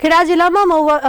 ખેડા જિલ્લામાં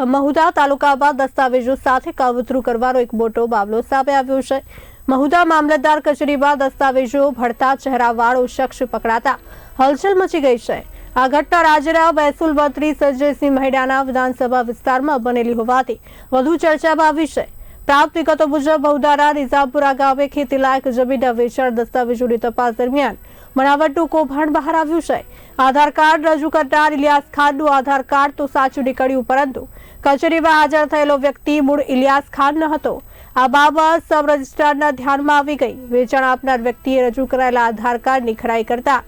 મહુધા તાલુકામાં દસ્તાવેજો સાથે કાવતરું કરવાનો એક મોટો મામલો સામે આવ્યો છે. મહુધા મામલતદાર કચેરીમાં દસ્તાવેજો ભરતા ચહેરાવાળો શખ્સ પકડાતા હલચલ મચી ગઈ છે. આ ઘટના રાજ્યના મહેસૂલ મંત્રી સંજયસિંહ મહેડાના વિધાનસભા વિસ્તારમાં બનેલી હોવાથી વધુ ચર્ચામાં આવી છે. પ્રાપ્ત વિગતો મુજબ બહુદારા નિઝામપુરા ગામે ખેતીલાયક જમીનના વેચાણ દસ્તાવેજોની તપાસ દરમિયાન બનાવટનું કૌભાંડ બહાર આવ્યું છે. આધાર કાર્ડ રજૂ કરનાર ઇલિયાસ ખાનનું આધાર કાર્ડ તો સાચું નીકળ્યું, પરંતુ કચેરીમાં હાજર થયેલો વ્યક્તિ મૂળ ઇલિયાસ ખાન ન હતો. આ બાબત સબ રજિસ્ટ્રારના ધ્યાનમાં આવી ગઈ. વેચાણ આપનાર વ્યક્તિએ રજૂ કરાયેલા આધાર કાર્ડની ખરાઈ કરતા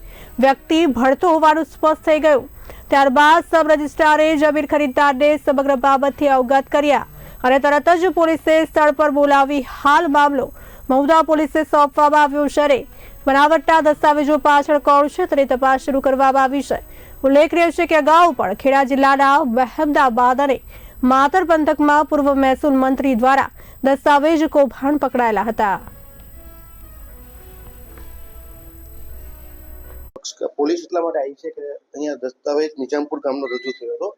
વ્યક્તિ ભળતો હોવાનું સ્પષ્ટ થઈ ગયું. ત્યારબાદ સબ રજિસ્ટ્રારે જમીન ખરીદદારને સમગ્ર બાબતથી અવગત કર્યા. અને તરત જ પોલીસે સ્થળ પર બોલાવી હાલ મામલો મહુધા પોલીસે સોંપવામાં આવ્યો જ્યારે બનાવટના દસ્તાવેજો પાછળ કોણ છે તેની તપાસ શરૂ કરવામાં આવી છે. ઉલ્લેખનીય છે કે અગાઉ પણ ખેડા જિલ્લાના મહેમદાબાદ અને માતર પંથકમાં પૂર્વ મહેસૂલ મંત્રી દ્વારા દસ્તાવેજ કૌભાંડ પકડાયેલા હતા. પોલીસ એટલા માટે આવી છે કે અહીંયા દસ્તાવેજ નિજામપુર ગામનો રજૂ થયો હતો,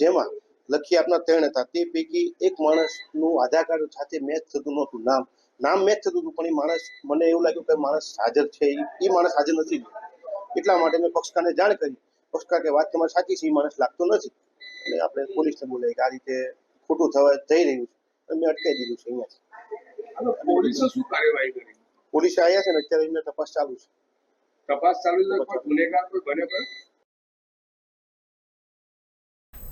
જેમાં લખી આપના ત્રણ હતા. તે પૈકી એક માણસનું આધાર કાર્ડ સાથે મેચ થતું નહોતું. નામ નામ મેચ થતું હતું પણ એ માણસ મને એવું લાગ્યું કે માણસ હાજર છે. ઈ માણસ હાજર નથી. એટલા માટે મેં પક્ષકારને જાણ કરી. પક્ષકાર કે વાત તમારી સાચી છે એ માણસ લાગતો નથી. અને આપણે પોલીસને બોલાવી કે આ રીતે ખોટું થવા જઈ રહ્યું છે. અને મેં અટકાવી દીધું છે અહીંયા. પોલીસે શું કાર્યવાહી કરી? પોલીસે આવ્યા છે ને અત્યારે એમને તપાસ ચાલુ છે. તપાસ ચાલુ છે ગુનેગાર કોઈ બને